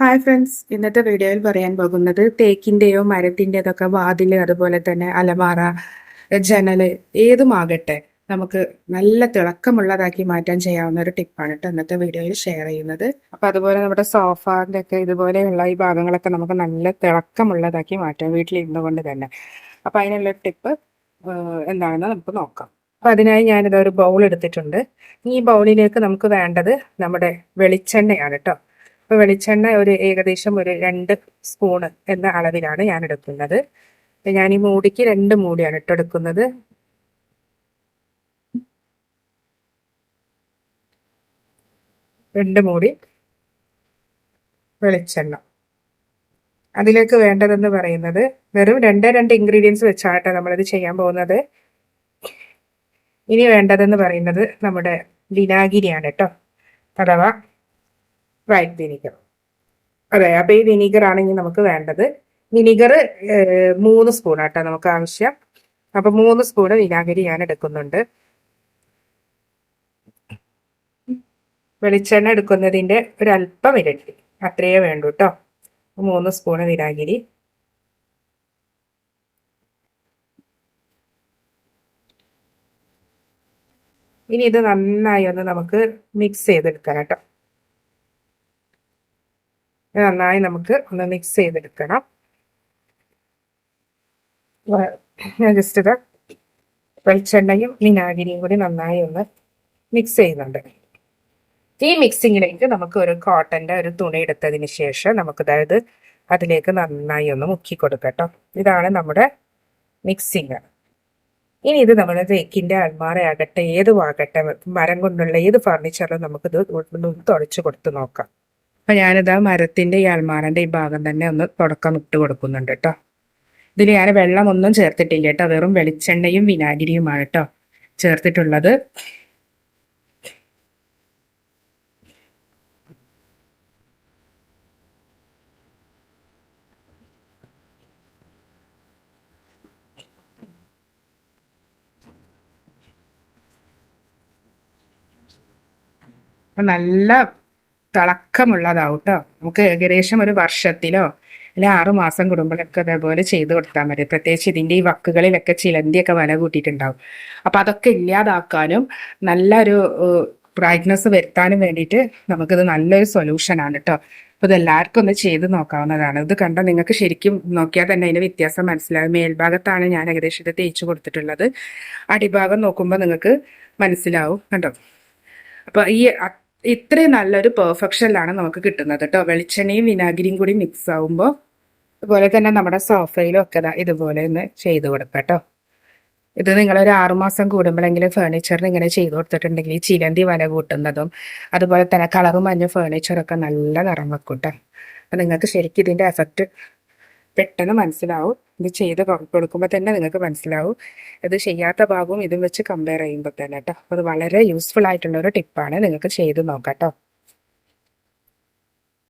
Hi friends ഇന്നത്തെ വീഡിയോയിൽ പറയാൻ പോകുന്നത് തേക്കിന്റെയോ മരത്തിന്റെതൊക്കെ വാതിൽ അതുപോലെ തന്നെ അലമാറ ജനൽ ഏതുമാകട്ടെ നമുക്ക് നല്ല തിളക്കമുള്ളതാക്കി മാറ്റാൻ ചെയ്യാവുന്ന ഒരു ടിപ്പാണ് കേട്ടോ ഇന്നത്തെ വീഡിയോയിൽ ഷെയർ ചെയ്യുന്നത്. അപ്പം അതുപോലെ നമ്മുടെ സോഫാന്റെ ഒക്കെ ഇതുപോലെയുള്ള ഈ ഭാഗങ്ങളൊക്കെ നമുക്ക് നല്ല തിളക്കമുള്ളതാക്കി മാറ്റാം വീട്ടിലിരുന്നു കൊണ്ട് തന്നെ. അപ്പം അതിനുള്ള ടിപ്പ് എന്താണെന്ന് നമുക്ക് നോക്കാം. അപ്പം അതിനായി ഞാനിത് ഒരു ബൗൾ എടുത്തിട്ടുണ്ട്. ഈ ബൗളിലേക്ക് നമുക്ക് വേണ്ടത് നമ്മുടെ വെളിച്ചെണ്ണയാണ് കേട്ടോ അപ്പോൾ വെളിച്ചെണ്ണ ഒരു ഏകദേശം ഒരു രണ്ട് സ്പൂണ് എന്ന അളവിലാണ് ഞാൻ എടുക്കുന്നത്. ഞാൻ ഈ മൂടിക്ക് രണ്ട് മൂടിയാണ് ഇട്ടെടുക്കുന്നത് രണ്ട് മൂടി വെളിച്ചെണ്ണ. അതിലേക്ക് വേണ്ടതെന്ന് പറയുന്നത് വെറും രണ്ട് രണ്ട് ഇൻഗ്രീഡിയൻസ് വെച്ചാട്ടോ നമ്മളിത് ചെയ്യാൻ പോകുന്നത്. ഇനി വേണ്ടതെന്ന് പറയുന്നത് നമ്മുടെ വിനാഗിരിയാണ് കേട്ടോ. അഥവാ വൈറ്റ് വിനിഗർ അതെ അപ്പൊ ഈ വിനീഗർ ആണ് ഇനി നമുക്ക് വേണ്ടത്. വിനീഗർ മൂന്ന് സ്പൂൺ ആട്ടോ നമുക്ക് ആവശ്യം. അപ്പൊ മൂന്ന് സ്പൂൺ വിനാഗിരി ഞാൻ എടുക്കുന്നുണ്ട്. വെളിച്ചെണ്ണ എടുക്കുന്നതിന്റെ ഒരല്പം ഇരട്ടി. അത്രയേ വേണ്ടൂ കേട്ടോ മൂന്ന് സ്പൂൺ വിനാഗിരി. ഇനി ഇത് നന്നായി ഒന്ന് നമുക്ക് മിക്സ് ചെയ്തെടുക്കാം കേട്ടോ നന്നായി നമുക്ക് ഒന്ന് മിക്സ് ചെയ്തെടുക്കണം. ഞാൻ ജസ്റ്റ് ഇത് വെളിച്ചെണ്ണയും വിനാഗിരിയും കൂടി നന്നായി ഒന്ന് മിക്സ് ചെയ്യുന്നുണ്ട്. ഈ മിക്സിങ്ങിലേക്ക് നമുക്ക് ഒരു കോട്ടന്റെ ഒരു തുണി എടുത്തതിന് ശേഷം നമുക്ക് അതായത് അതിലേക്ക് നന്നായി ഒന്ന് മുക്കി കൊടുക്കട്ടോ ഇതാണ് നമ്മുടെ മിക്സിങ് ഇനി ഇത് നമ്മൾ തേക്കിന്റെ അൽമാറയാകട്ടെ ഏതുമാകട്ടെ മരം കൊണ്ടുള്ള ഏത് ഫർണിച്ചറിലും നമുക്കിത് തുടച്ചു കൊടുത്ത് നോക്കാം. അപ്പൊ ആ മരത്തിന്റെ ഈ അൽമാറന്റെ ഈ ഭാഗം തന്നെ ഒന്ന് തുടക്കം ഇട്ട് കൊടുക്കുന്നുണ്ട് കേട്ടോ ഇതിൽ ഞാൻ വെള്ളം ഒന്നും ചേർത്തിട്ടില്ല കേട്ടോ വെറും വെളിച്ചെണ്ണയും വിനാഗിരിയുമാണ് കേട്ടോ ചേർത്തിട്ടുള്ളത്. നല്ല തിളക്കമുള്ളതാവും കേട്ടോ നമുക്ക് ഏകദേശം ഒരു വർഷത്തിലോ അല്ലെ ആറു മാസം കൂടുമ്പോഴൊക്കെ അതേപോലെ ചെയ്ത് കൊടുത്താൽ മതി. പ്രത്യേകിച്ച് ഇതിന്റെ ഈ വക്കുകളിലൊക്കെ ചിലന്തിയൊക്കെ വില കൂട്ടിയിട്ടുണ്ടാവും. അപ്പം അതൊക്കെ ഇല്ലാതാക്കാനും നല്ലൊരു ബ്രൈറ്റ്നസ് വരുത്താനും വേണ്ടിയിട്ട് നമുക്കിത് നല്ലൊരു സൊല്യൂഷനാണ് കേട്ടോ അപ്പോൾ ഇത് എല്ലാവർക്കും ഒന്ന് ചെയ്ത് നോക്കാവുന്നതാണ്. ഇത് കണ്ടാൽ നിങ്ങൾക്ക് ശരിക്കും നോക്കിയാൽ തന്നെ അതിന്റെ വ്യത്യാസം മനസ്സിലാവും. മേൽഭാഗത്താണ് ഞാൻ ഏകദേശം ഇത് തേച്ച് കൊടുത്തിട്ടുള്ളത്. അടിഭാഗം നോക്കുമ്പോൾ നിങ്ങൾക്ക് മനസ്സിലാവും കണ്ടോ? അപ്പോൾ ഈ ഇത്രയും നല്ലൊരു പെർഫെക്ഷനിലാണ് നമുക്ക് കിട്ടുന്നത് കേട്ടോ വെളിച്ചെണ്ണയും വിനാഗിരിയും കൂടി മിക്സ് ആവുമ്പോൾ അതുപോലെ തന്നെ നമ്മുടെ സോഫയിലും ഒക്കെ ഇതുപോലെ ഒന്ന് ചെയ്ത് കൊടുക്കാം കേട്ടോ ഇത് നിങ്ങളൊരു ആറുമാസം കൂടുമ്പോഴെങ്കിലും ഫേർണിച്ചറിന് ഇങ്ങനെ ചെയ്ത് കൊടുത്തിട്ടുണ്ടെങ്കിൽ ചിലന്തി വല കൂട്ടുന്നതും അതുപോലെ തന്നെ കളറും മഞ്ഞ ഫേർണിച്ചറൊക്കെ നല്ല നിറം വെക്കൂട്ടെ കേട്ടോ അപ്പം നിങ്ങൾക്ക് ശരിക്കും ഇതിന്റെ എഫക്റ്റ് പെട്ടെന്ന് മനസ്സിലാവും. ഇത് ചെയ്ത് കൊടുക്കുമ്പോൾ തന്നെ നിങ്ങൾക്ക് മനസ്സിലാവും. ഇത് ചെയ്യാത്ത ഭാഗവും ഇതും വെച്ച് കമ്പയർ ചെയ്യുമ്പോൾ തന്നെ കേട്ടോ അത് വളരെ യൂസ്ഫുൾ ആയിട്ടുള്ള ഒരു ടിപ്പാണ് നിങ്ങൾക്ക് ചെയ്ത് നോക്കാം കേട്ടോ